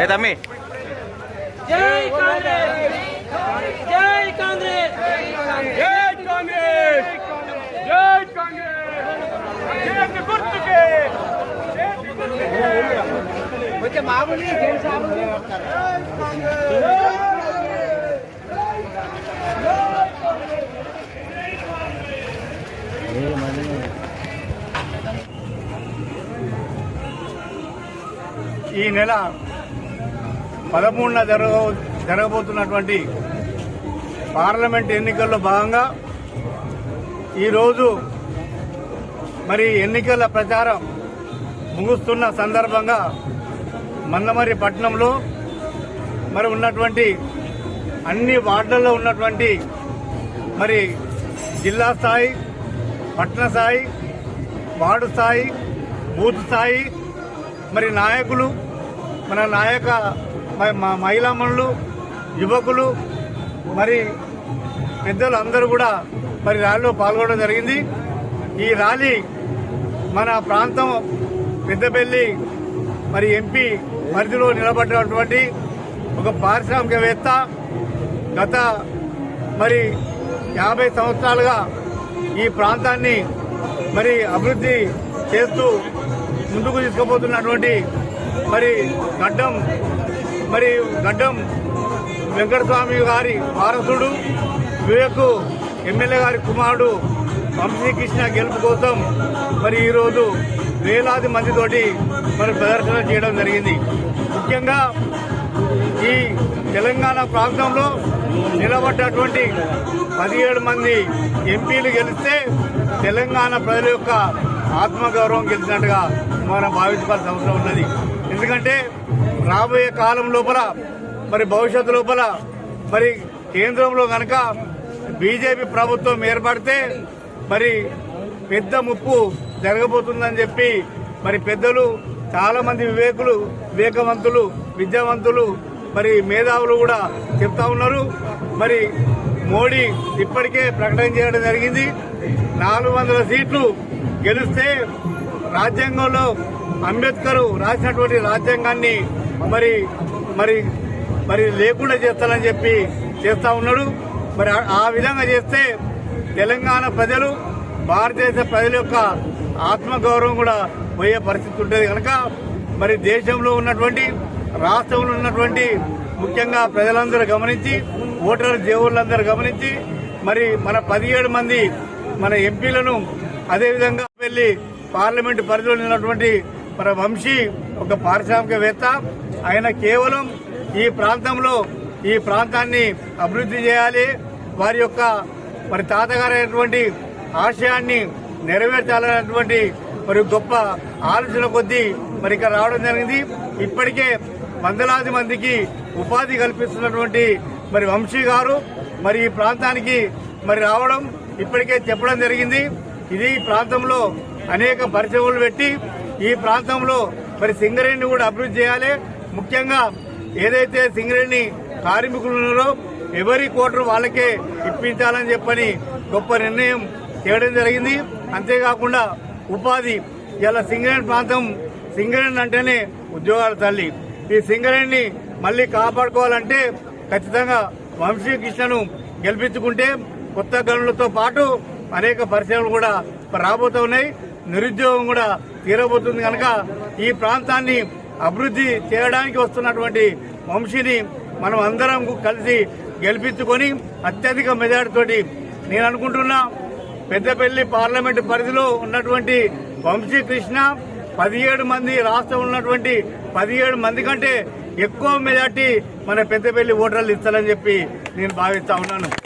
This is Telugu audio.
ఏ తమ్మి? జై కాంగ్రెస్! జై కాంగ్రెస్! జై కాంగ్రెస్! జై కాంగ్రెస్! చేతి గుర్తుకే! ఈ నెల పదమూడున జరగ జరగబోతున్నటువంటి పార్లమెంట్ ఎన్నికల్లో భాగంగా ఈరోజు మరి ఎన్నికల ప్రచారం ముగుస్తున్న సందర్భంగా మందమరి పట్టణంలో మరి ఉన్నటువంటి అన్ని వార్డులలో ఉన్నటువంటి మరి జిల్లా స్థాయి పట్టణ స్థాయి వార్డు స్థాయి బూత్ స్థాయి మరి నాయకులు మన నాయక మా మహిళామణులు యువకులు మరి పెద్దలు అందరూ కూడా మరి ర్యాలీలో పాల్గొనడం జరిగింది. ఈ ర్యాలీ మన ప్రాంతం పెద్దపల్లి మరి ఎంపీ పరిధిలో నిలబడినటువంటి ఒక పారిశ్రామికవేత్త గత మరి యాభై సంవత్సరాలుగా ఈ ప్రాంతాన్ని మరి అభివృద్ధి చేస్తూ ముందుకు తీసుకుపోతున్నటువంటి మరి గడ్డం మరి గడ్డం వెంకటస్వామి గారి వారసుడు వివేక్ ఎమ్మెల్యే గారి కుమారుడు వంశీకృష్ణ గెలుపు కోసం మరి ఈరోజు వేలాది మందితోటి మరి ప్రదర్శన చేయడం జరిగింది. ముఖ్యంగా ఈ తెలంగాణ ప్రాంతంలో నిలబడ్డటువంటి పదిహేడు మంది ఎంపీలు గెలిస్తే తెలంగాణ ప్రజల యొక్క ఆత్మగౌరవం గెలిచినట్టుగా మనం భావించాల్సిన అవసరం ఉన్నది. ఎందుకంటే రాబోయే కాలం లోపల మరి భవిష్యత్తు లోపల మరి కేంద్రంలో కనుక బీజేపీ ప్రభుత్వం ఏర్పడితే మరి పెద్ద ముప్పు జరగబోతుందని చెప్పి మరి పెద్దలు చాలా మంది వివేకులు వివేకవంతులు విద్యావంతులు మరి మేధావులు కూడా చెప్తా ఉన్నారు. మరి మోడీ ఇప్పటికే ప్రకటన చేయడం జరిగింది. నాలుగు వందల సీట్లు గెలిస్తే రాజ్యాంగంలో అంబేద్కర్ రాసినటువంటి రాజ్యాంగాన్ని మరి మరి మరి లేకుండా చేస్తానని చెప్పి చేస్తా ఉన్నాడు. మరి ఆ- విధంగా చేస్తే తెలంగాణ ప్రజలు భారతదేశ ప్రజల యొక్క ఆత్మగౌరవం కూడా పోయే పరిస్థితి ఉంటుంది కనుక మరి దేశంలో ఉన్నటువంటి రాష్ట్రంలో ఉన్నటువంటి ముఖ్యంగా ప్రజలందరూ గమనించి ఓటర్ల దేవుళ్ళందరూ గమనించి మరి మన పదిహేడు మంది మన ఎంపీలను అదేవిధంగా వెళ్ళి పార్లమెంటు పరిధిలో ఉన్నటువంటి మన వంశీ ఒక పారిశ్రామికవేత్త. ఆయన కేవలం ఈ ప్రాంతంలో ఈ ప్రాంతాన్ని అభివృద్ధి చేయాలి. వారి యొక్క మరి తాతగారైనటువంటి ఆశయాన్ని నెరవేర్చాలనేటువంటి మరి గొప్ప ఆలోచన కొద్దీ మరి ఇక్కడ రావడం జరిగింది. ఇప్పటికే వందలాది మందికి ఉపాధి కల్పిస్తున్నటువంటి మరి వంశీ గారు మరి ఈ ప్రాంతానికి మరి రావడం ఇప్పటికే చెప్పడం జరిగింది. ఇది ఈ ప్రాంతంలో అనేక పరిశ్రమలు పెట్టి ఈ ప్రాంతంలో మరి సింగరేణిని కూడా అభివృద్ధి చేయాలి. ముఖ్యంగా ఏదైతే సింగరేణి కార్మికులు ఉన్నారో ఎవరి కోటరు వాళ్ళకే ఇప్పించాలని చెప్పని గొప్ప నిర్ణయం చేయడం జరిగింది. అంతేకాకుండా ఉపాధి ఇలా సింగరేణి ప్రాంతం సింగరేణి అంటేనే ఉద్యోగాల తల్లి. ఈ సింగరేణిని మళ్ళీ కాపాడుకోవాలంటే ఖచ్చితంగా వంశీకృష్ణను గెలిపించుకుంటే కొత్త గనులతో పాటు అనేక పరిశ్రమలు కూడా రాబోతున్నాయి నిరుద్యోగం కూడా తీరబోతుంది కనుక ఈ ప్రాంతాన్ని అభివృద్ధి చేయడానికి వస్తున్నటువంటి వంశీని మనం అందరం కలిసి గెలిపించుకొని అత్యధిక మెజార్టీతోటి నేను అనుకుంటున్నా పెద్దపల్లి పార్లమెంటు పరిధిలో ఉన్నటువంటి వంశీ కృష్ణ పదిహేడు మంది రాష్ట్రం ఉన్నటువంటి పదిహేడు మంది కంటే ఎక్కువ మెజార్టీ మన పెద్దపల్లి ఓటర్లు ఇస్తారని చెప్పి నేను భావిస్తా ఉన్నాను.